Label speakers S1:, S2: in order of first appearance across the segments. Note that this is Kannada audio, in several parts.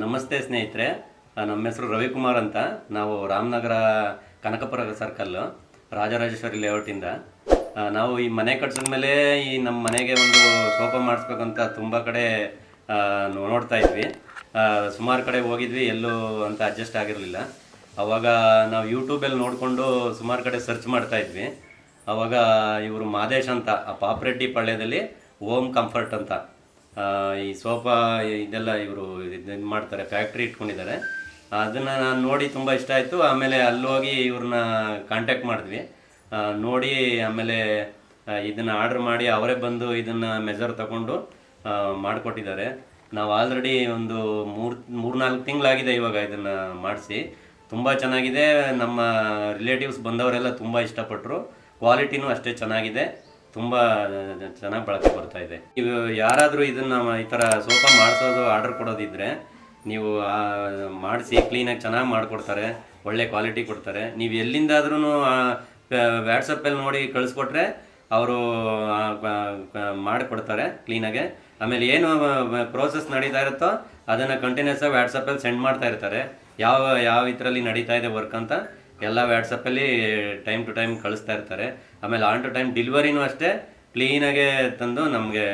S1: ನಮಸ್ತೆ ಸ್ನೇಹಿತರೆ. ನಮ್ಮ ಹೆಸರು ರವಿಕುಮಾರ್ ಅಂತ. ನಾವು ರಾಮನಗರ ಕನಕಪುರ ಸರ್ಕಲ್ಲು ರಾಜರಾಜೇಶ್ವರಿ ಲೇಔಟಿಂದ ನಾವು ಈ ಮನೆ ಕಟ್ಸಿದ ಮೇಲೆ ಈ ನಮ್ಮ ಮನೆಗೆ ಒಂದು ಸೋಫಾ ಮಾಡಿಸ್ಬೇಕಂತ ತುಂಬ ಕಡೆ ನೋಡ್ತಾ ಇದ್ವಿ. ಸುಮಾರು ಕಡೆ ಹೋಗಿದ್ವಿ, ಎಲ್ಲೂ ಅಂತ ಅಡ್ಜಸ್ಟ್ ಆಗಿರಲಿಲ್ಲ. ಅವಾಗ ನಾವು ಯೂಟ್ಯೂಬಲ್ಲಿ ನೋಡಿಕೊಂಡು ಸುಮಾರು ಕಡೆ ಸರ್ಚ್ ಮಾಡ್ತಾ ಇದ್ವಿ. ಅವಾಗ ಇವರು ಮಾದೇಶ್ ಅಂತ, ಆ ಪಾಪ್ರೆಡ್ಡಿ ಪಾಳ್ಯದಲ್ಲಿ ಓಮ್ ಕಂಫರ್ಟ್ ಅಂತ. ಈ ಸೋಫಾ ಇದೆಲ್ಲ ಇವರು ಇದು ಮಾಡ್ತಾರೆ ಫ್ಯಾಕ್ಟ್ರಿ ಇಟ್ಕೊಂಡಿದ್ದಾರೆ. ಅದನ್ನು ನಾನು ನೋಡಿ ತುಂಬ ಇಷ್ಟ ಆಯಿತು. ಆಮೇಲೆ ಅಲ್ಲಿ ಹೋಗಿ ಇವ್ರನ್ನ ಕಾಂಟ್ಯಾಕ್ಟ್ ಮಾಡಿದ್ವಿ. ನೋಡಿ ಆಮೇಲೆ ಇದನ್ನು ಆರ್ಡ್ರ್ ಮಾಡಿ ಅವರೇ ಬಂದು ಇದನ್ನು ಮೆಜರ್ ತಗೊಂಡು ಮಾಡಿಕೊಟ್ಟಿದ್ದಾರೆ. ನಾವು ಆಲ್ರೆಡಿ ಒಂದು ಮೂರು, ಮೂರ್ನಾಲ್ಕು ತಿಂಗಳಾಗಿದೆ ಇವಾಗ ಇದನ್ನು ಮಾಡಿಸಿ. ತುಂಬ ಚೆನ್ನಾಗಿದೆ. ನಮ್ಮ ರಿಲೇಟಿವ್ಸ್ ಬಂದವರೆಲ್ಲ ತುಂಬ ಇಷ್ಟಪಟ್ಟರು ಕ್ವಾಲಿಟಿನೂ ಅಷ್ಟೇ ಚೆನ್ನಾಗಿದೆ. ತುಂಬ ಚೆನ್ನಾಗಿ ಬಳಕೆ ಬರ್ತಾ ಇದೆ. ಇದು ಯಾರಾದರೂ ಇದನ್ನ ಈ ಥರ ಸೋಫಾ ಮಾಡಿಸೋದು ಆರ್ಡರ್ ಕೊಡೋದಿದ್ರೆ ನೀವು ಮಾಡಿಸಿ ಕ್ಲೀನಾಗಿ ಚೆನ್ನಾಗಿ ಮಾಡಿಕೊಡ್ತಾರೆ, ಒಳ್ಳೆ ಕ್ವಾಲಿಟಿ ಕೊಡ್ತಾರೆ. ನೀವು ಎಲ್ಲಿಂದಾದ್ರೂ ವ್ಯಾಟ್ಸಪ್ಪಲ್ಲಿ ನೋಡಿ ಕಳಿಸ್ಕೊಟ್ರೆ ಅವರು ಮಾಡಿಕೊಡ್ತಾರೆ ಕ್ಲೀನಾಗೆ ಆಮೇಲೆ ಏನು ಪ್ರೋಸೆಸ್ ನಡೀತಾ ಇರುತ್ತೋ, ಅದನ್ನು ಕಂಟಿನ್ಯೂಸ್ ಆಗಿ ವ್ಯಾಟ್ಸಪ್ಪಲ್ಲಿ ಸೆಂಡ್ ಮಾಡ್ತಾ ಇರ್ತಾರೆ. ಯಾವ ಯಾವ ಇದರಲ್ಲಿ ನಡೀತಾ ಇದೆ ವರ್ಕ್ ಅಂತ. ಎಲ್ಲ ವ್ಯಾಟ್ಸಪ್ಪಲ್ಲಿ ಟೈಮ್ ಟು ಟೈಮ್ ಕಳಿಸ್ತಾ ಇರ್ತಾರೆ. ಆಮೇಲೆ ಆನ್ ಟು ಟೈಮ್ ಡಿಲಿವರಿನೂ ಅಷ್ಟೇ ಕ್ಲೀನಾಗೆ ತಂದು ನಮಗೆ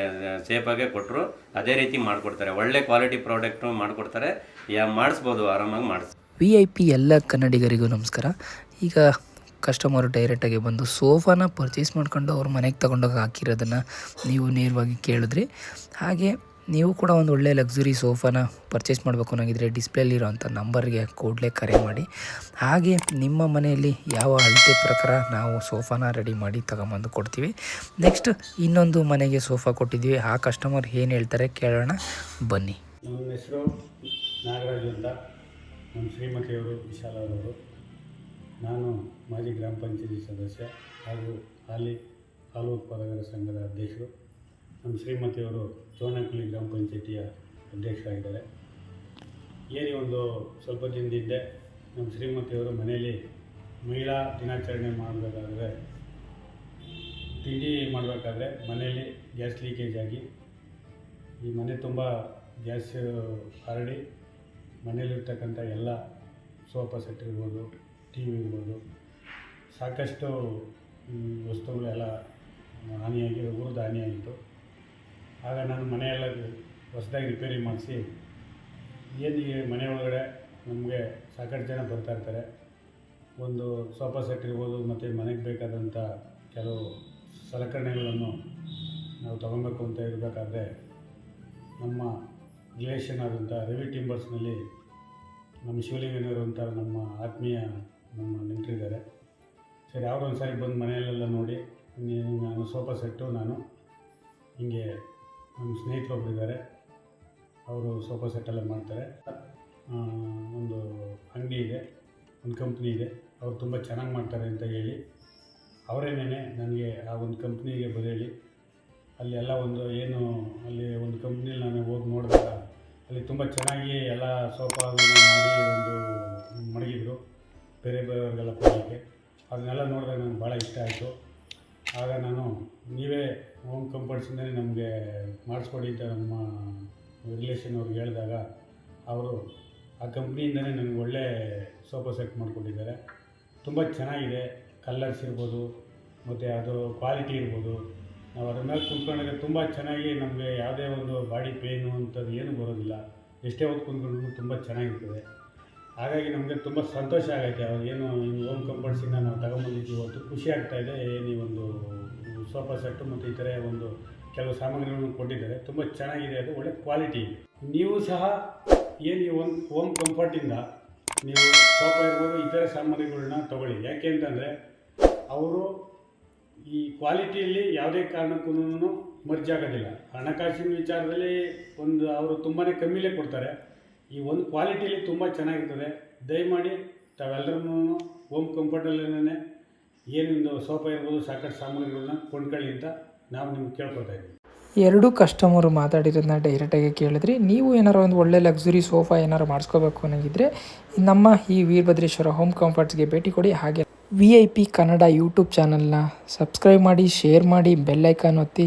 S1: ಸೇಫಾಗೆ ಕೊಟ್ಟರು ಅದೇ ರೀತಿ ಮಾಡಿಕೊಡ್ತಾರೆ. ಒಳ್ಳೆ ಕ್ವಾಲಿಟಿ ಪ್ರಾಡಕ್ಟು ಮಾಡಿಕೊಡ್ತಾರೆ. ಯಾ, ಮಾಡಿಸ್ಬೋದು, ಆರಾಮಾಗಿ ಮಾಡಿಸ್.
S2: ವಿ ಐ ಪಿ ಎಲ್ಲ ಕನ್ನಡಿಗರಿಗೂ ನಮಸ್ಕಾರ. ಈಗ ಕಸ್ಟಮರು ಡೈರೆಕ್ಟಾಗಿ ಬಂದು ಸೋಫಾನ ಪರ್ಚೇಸ್ ಮಾಡ್ಕೊಂಡು ಅವ್ರ ಮನೆಗೆ ತಗೊಂಡೋಗಿ ಹಾಕಿರೋದನ್ನು ನೀವು ನೇರವಾಗಿ ಕೇಳಿದ್ರಿ. ಹಾಗೆ ನೀವು ಕೂಡ ಒಂದು ಒಳ್ಳೆ ಲಕ್ಸುರಿ ಸೋಫಾನ ಪರ್ಚೇಸ್ ಮಾಡಬೇಕು ಅನ್ನೋಂಗಿದ್ರೆ ಡಿಸ್ಪ್ಲೇಲಿರೋಂಥ ನಂಬರ್ಗೆ ಕೂಡಲೇ ಕರೆ ಮಾಡಿ. ಹಾಗೆ ನಿಮ್ಮ ಮನೆಯಲ್ಲಿ ಯಾವ ಅಳತೆ ಪ್ರಕಾರ ನಾವು ಸೋಫಾನ ರೆಡಿ ಮಾಡಿ ತಗೊಂಬಂದು ಕೊಡ್ತೀವಿ. ನೆಕ್ಸ್ಟ್ ಇನ್ನೊಂದು ಮನೆಗೆ ಸೋಫಾ ಕೊಟ್ಟಿದ್ದೀವಿ. ಆ ಕಸ್ಟಮರ್ ಏನು ಹೇಳ್ತಾರೆ ಕೇಳೋಣ. ಬನ್ನಿ.
S3: ನನ್ನ ಹೆಸರು ನಾಗರಾಜು ಅಂತ. ನಮ್ಮ ಶ್ರೀಮತಿಯವರು ವಿಶಾಲ ಅವರು ನಾನು ಮಾಜಿ ಗ್ರಾಮ ಪಂಚಾಯತಿ ಸದಸ್ಯ ಹಾಗೂ ಹಾಲಿ ಹಾಲು ಉತ್ಪಾದಕರ ಸಂಘದ ಅಧ್ಯಕ್ಷರು. ನಮ್ಮ ಶ್ರೀಮತಿಯವರು ಚೋಣಕಳ್ಳಿ ಗ್ರಾಮ ಪಂಚಾಯಿತಿಯ ಅಧ್ಯಕ್ಷರಾಗಿದ್ದಾರೆ. ಏರಿ ಒಂದು ಸ್ವಲ್ಪ ದಿನದಿಂದ ನಮ್ಮ ಶ್ರೀಮತಿಯವರು ಮನೆಯಲ್ಲಿ ಮಹಿಳಾ ದಿನಾಚರಣೆ ಮಾಡಬೇಕಾದ್ರೆ ತಿಂಡಿ ಮಾಡಬೇಕಾದ್ರೆ ಮನೆಯಲ್ಲಿ ಗ್ಯಾಸ್ ಲೀಕೇಜ್ ಆಗಿ ಈ ಮನೆ ತುಂಬ ಗ್ಯಾಸ್ ಹರಡಿ ಮನೆಯಲ್ಲಿರ್ತಕ್ಕಂಥ ಎಲ್ಲ ಸೋಫಾ ಸೆಟ್ ಇರ್ಬೋದು ಟಿ ವಿ ಇರ್ಬೋದು, ಸಾಕಷ್ಟು ವಸ್ತುಗಳೆಲ್ಲ ಹಾನಿಯಾಗಿ ಹುರಿದು ಹಾನಿಯಾಗಿತ್ತು. ಆಗ ನಾನು ಮನೆಯೆಲ್ಲ ಹೊಸದಾಗಿ ರಿಪೇರಿ ಮಾಡಿಸಿ, ಏನು ಈ ಮನೆ ಒಳಗಡೆ ನಮಗೆ ಸಾಕಷ್ಟು ಜನ ಬರ್ತಾ ಇರ್ತಾರೆ. ಒಂದು ಸೋಫಾ ಸೆಟ್ ಇರ್ಬೋದು, ಮತ್ತು ಮನೆಗೆ ಬೇಕಾದಂಥ ಕೆಲವು ಸಲಕರಣೆಗಳನ್ನು ನಾವು ತಗೊಬೇಕು ಅಂತ ಇರಬೇಕಾದ್ರೆ, ನಮ್ಮ ರಿಲೇಷನ್ ಆದಂಥ ರವಿ ಟಿಂಬರ್ಸ್ನಲ್ಲಿ ನಮ್ಮ ಶಿವಲಿಂಗನವರು ಅಂತ ನಮ್ಮ ಆತ್ಮೀಯ ನಮ್ಮ ನೆಂಟರಿದ್ದಾರೆ. ಸರಿ ಅವರು ಒಂದು ಸಾರಿ ಬಂದು ಮನೆಯಲ್ಲೆಲ್ಲ ನೋಡಿ, ನಾನು ಸೋಫಾ ಸೆಟ್ಟು ನಾನು ಹಿಂಗೆ ನಮ್ಮ ಸ್ನೇಹಿತರು ಇದ್ದಾರೆ. ಅವರು ಸೋಫಾ ಸೆಟ್ಟೆಲ್ಲ ಮಾಡ್ತಾರೆ. ಒಂದು ಅಂಗಡಿ ಇದೆ, ಒಂದು ಕಂಪ್ನಿ ಇದೆ. ಅವ್ರು ತುಂಬ ಚೆನ್ನಾಗಿ ಮಾಡ್ತಾರೆ ಅಂತ ಹೇಳಿ ಅವರೇನೇ ನನಗೆ ಆ ಒಂದು ಕಂಪ್ನಿಗೆ ಬರೇಳಿ ಅಲ್ಲಿ ಎಲ್ಲ ಒಂದು ಏನು, ಅಲ್ಲಿ ಒಂದು ಕಂಪ್ನಿಲಿ ನಾನು ಹೋಗಿ ನೋಡಿದಾಗ ಅಲ್ಲಿ ತುಂಬ ಚೆನ್ನಾಗಿ ಎಲ್ಲ ಸೋಫಾ ಮಾಡಿ ಒಂದು ಮಡಗಿದ್ರು. ಬೇರೆ ಬೇರೆಯವ್ರಿಗೆಲ್ಲ ಕೊಡೋಕ್ಕೆ ಅದನ್ನೆಲ್ಲ ನೋಡಿದಾಗ ನನಗೆ ಭಾಳ ಇಷ್ಟ ಆಯಿತು. ಆಗ ನಾನು ನೀವೇ ಹೋಮ್ ಕಂಫರ್ಟ್ಸಿಂದಲೇ ನಮಗೆ ಮಾಡಿಸ್ಕೊಡಿ ಅಂತ ನಮ್ಮ ರಿಲೇಷನ್ ಅವ್ರಿಗೆ ಹೇಳಿದಾಗ ಅವರು ಆ ಕಂಪ್ನಿಯಿಂದಲೇ ನನಗೆ ಒಳ್ಳೆ ಸೋಫಾ ಸೆಟ್ ಮಾಡಿಕೊಟ್ಟಿದ್ದಾರೆ. ತುಂಬ ಚೆನ್ನಾಗಿದೆ. ಕಲ್ಲರ್ಸ್ ಇರ್ಬೋದು, ಮತ್ತು ಅದು ಕ್ವಾಲಿಟಿ ಇರ್ಬೋದು. ನಾವು ಅದ್ರ ಮೇಲೆ ಕುಂತ್ಕೊಂಡಾಗ ತುಂಬ ಚೆನ್ನಾಗಿ ನಮಗೆ ಯಾವುದೇ ಒಂದು ಬಾಡಿ ಪೇಯ್ನು ಅಂಥದ್ದು ಏನೂ ಬರೋದಿಲ್ಲ. ಎಷ್ಟೇ ಹೊತ್ತು ಕುಂತ್ಕೊಂಡ್ರು ತುಂಬ ಚೆನ್ನಾಗಿರ್ತದೆ. ಹಾಗಾಗಿ ನಮಗೆ ತುಂಬ ಸಂತೋಷ ಆಗೈತೆ. ಅವ್ರು ಏನು, ಇನ್ನು ಓಮ್ ಕಂಫರ್ಟ್ಸಿಂದ ನಾವು ತಗೊಂಬಂದಿದ್ದೀವಿ. ಇವತ್ತು ಖುಷಿ ಆಗ್ತಾಯಿದೆ ಈ ಒಂದು ಸೋಫಾ ಸೆಟ್ಟು ಮತ್ತು ಥರ ಒಂದು ಕೆಲವು ಸಾಮಗ್ರಿಗಳನ್ನು ಕೊಟ್ಟಿದ್ದಾರೆ ತುಂಬ ಚೆನ್ನಾಗಿದೆ. ಅದು ಒಳ್ಳೆ ಕ್ವಾಲಿಟಿ ನೀವು ಸಹ ಏನು ಈ ಒಂದು ಓಮ್ ಕಂಫರ್ಟಿಂದ ನೀವು ಸೋಫಾ ಇರ್ಬೋದು, ಇತರೆ ಸಾಮಗ್ರಿಗಳನ್ನ ತಗೊಳ್ಳಿ. ಯಾಕೆ ಅಂತಂದರೆ ಅವರು ಈ ಕ್ವಾಲಿಟಿಯಲ್ಲಿ ಯಾವುದೇ ಕಾರಣಕ್ಕೂ ಮರ್ಜಾಗೋದಿಲ್ಲ ಹಣಕಾಸಿನ ವಿಚಾರದಲ್ಲಿ ಒಂದು ಅವರು ತುಂಬಾ ಕಮ್ಮಿಲೇ ಕೊಡ್ತಾರೆ. ಈ ಒಂದು ಕ್ವಾಲಿಟಿಯಲ್ಲಿ ತುಂಬ ಚೆನ್ನಾಗಿರ್ತದೆ. ದಯಮಾಡಿ ತಾವೆಲ್ಲರೂ ಹೋಮ್ ಕಂಫರ್ಟಲ್ಲೇ ಏನಿಂದು ಸೋಫಾ ಇರ್ಬೋದು, ಸಾಕಷ್ಟು ಸಾಮಗ್ರಿಗಳನ್ನ ಕೊಂಡ್ಕೊಳ್ಳಿ ಅಂತ ನಾವು ನಿಮ್ಗೆ ಕೇಳ್ಕೊತಾ ಇದ್ದೀವಿ.
S4: ಎರಡು ಕಸ್ಟಮರು ಮಾತಾಡಿರೋದನ್ನ ಡೈರೆಕ್ಟಾಗಿ ಕೇಳಿದ್ರಿ. ನೀವು ಏನಾರು ಒಂದು ಒಳ್ಳೆ ಲಕ್ಸುರಿ ಸೋಫಾ ಏನಾರು ಮಾಡಿಸ್ಕೋಬೇಕು ಅನ್ನೋಗಿದ್ರೆ ನಮ್ಮ ಈ ವೀರಭದ್ರೇಶ್ವರ ಹೋಮ್ ಕಂಫರ್ಟ್ಸ್ಗೆ ಭೇಟಿ ಕೊಡಿ. ಹಾಗೆ V I P Kannada YouTube ಚಾನಲ್ನ ಸಬ್ಸ್ಕ್ರೈಬ್ ಮಾಡಿ ಶೇರ್ ಮಾಡಿ ಬೆಲ್ಲೈಕಾನ್ ಒತ್ತಿ.